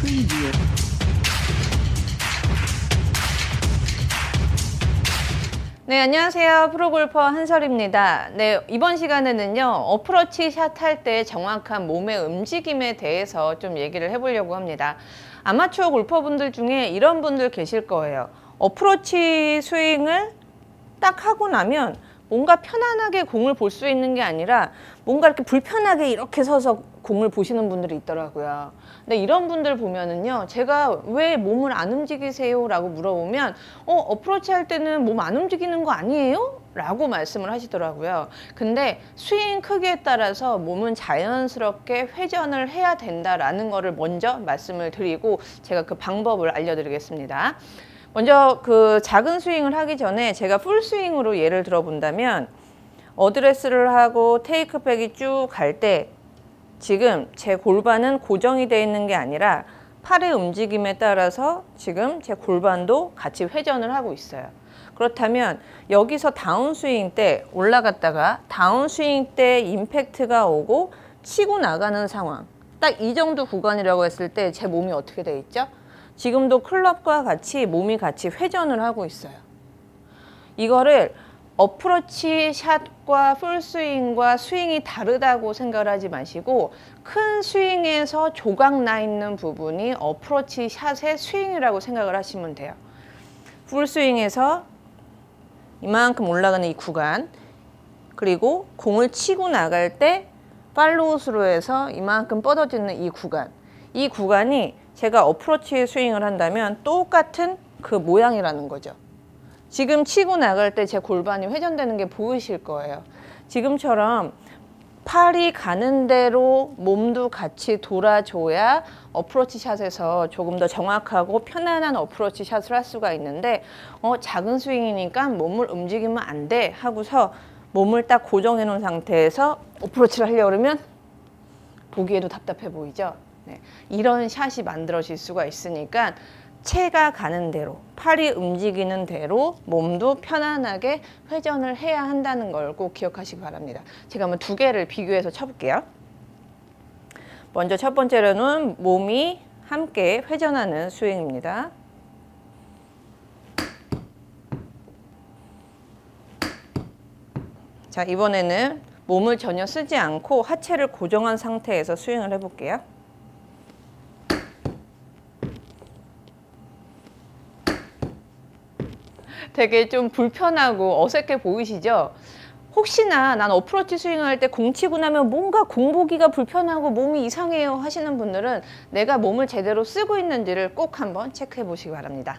preview. 네, 안녕하세요. 프로골퍼 한설입니다. 네, 이번 시간에는요, 어프로치 샷 할 때 정확한 몸의 움직임에 대해서 좀 얘기를 해보려고 합니다. 아마추어 골퍼분들 중에 이런 분들 계실 거예요. 어프로치 스윙을 딱 하고 나면 뭔가 편안하게 공을 볼 수 있는 게 아니라 뭔가 이렇게 불편하게 이렇게 서서 공을 보시는 분들이 있더라고요. 근데 이런 분들 보면은요, 제가 왜 몸을 안 움직이세요? 라고 물어보면, 어, 어프로치 할 때는 몸 안 움직이는 거 아니에요? 라고 말씀을 하시더라고요. 근데 스윙 크기에 따라서 몸은 자연스럽게 회전을 해야 된다라는 거를 먼저 말씀을 드리고 제가 그 방법을 알려드리겠습니다. 먼저 그 작은 스윙을 하기 전에 제가 풀 스윙으로 예를 들어 본다면 어드레스를 하고 테이크백이 쭉 갈 때 지금 제 골반은 고정이 되어 있는 게 아니라 팔의 움직임에 따라서 지금 제 골반도 같이 회전을 하고 있어요. 그렇다면 여기서 다운스윙 때 올라갔다가 다운스윙 때 임팩트가 오고 치고 나가는 상황 딱 이 정도 구간이라고 했을 때 제 몸이 어떻게 돼 있죠? 지금도 클럽과 같이 몸이 같이 회전을 하고 있어요. 이거를 어프로치 샷과 풀스윙과 스윙이 다르다고 생각을 하지 마시고 큰 스윙에서 조각 나 있는 부분이 어프로치 샷의 스윙이라고 생각을 하시면 돼요. 풀스윙에서 이만큼 올라가는 이 구간 그리고 공을 치고 나갈 때 팔로우 스로 해서 이만큼 뻗어지는 이 구간 이 구간이 제가 어프로치 스윙을 한다면 똑같은 그 모양이라는 거죠. 지금 치고 나갈 때 제 골반이 회전되는 게 보이실 거예요. 지금처럼 팔이 가는 대로 몸도 같이 돌아줘야 어프로치 샷에서 조금 더 정확하고 편안한 어프로치 샷을 할 수가 있는데 어, 작은 스윙이니까 몸을 움직이면 안 돼 하고서 몸을 딱 고정해 놓은 상태에서 어프로치를 하려고 그러면 보기에도 답답해 보이죠? 네. 이런 샷이 만들어질 수가 있으니까 체가 가는 대로 팔이 움직이는 대로 몸도 편안하게 회전을 해야 한다는 걸 꼭 기억하시기 바랍니다. 제가 한번 두 개를 비교해서 쳐볼게요. 먼저 첫 번째로는 몸이 함께 회전하는 스윙입니다. 자, 이번에는 몸을 전혀 쓰지 않고 하체를 고정한 상태에서 스윙을 해볼게요. 되게 좀 불편하고 어색해 보이시죠? 혹시나 난 어프로치 스윙할 때 공 치고 나면 뭔가 공 보기가 불편하고 몸이 이상해요 하시는 분들은 내가 몸을 제대로 쓰고 있는지를 꼭 한번 체크해 보시기 바랍니다.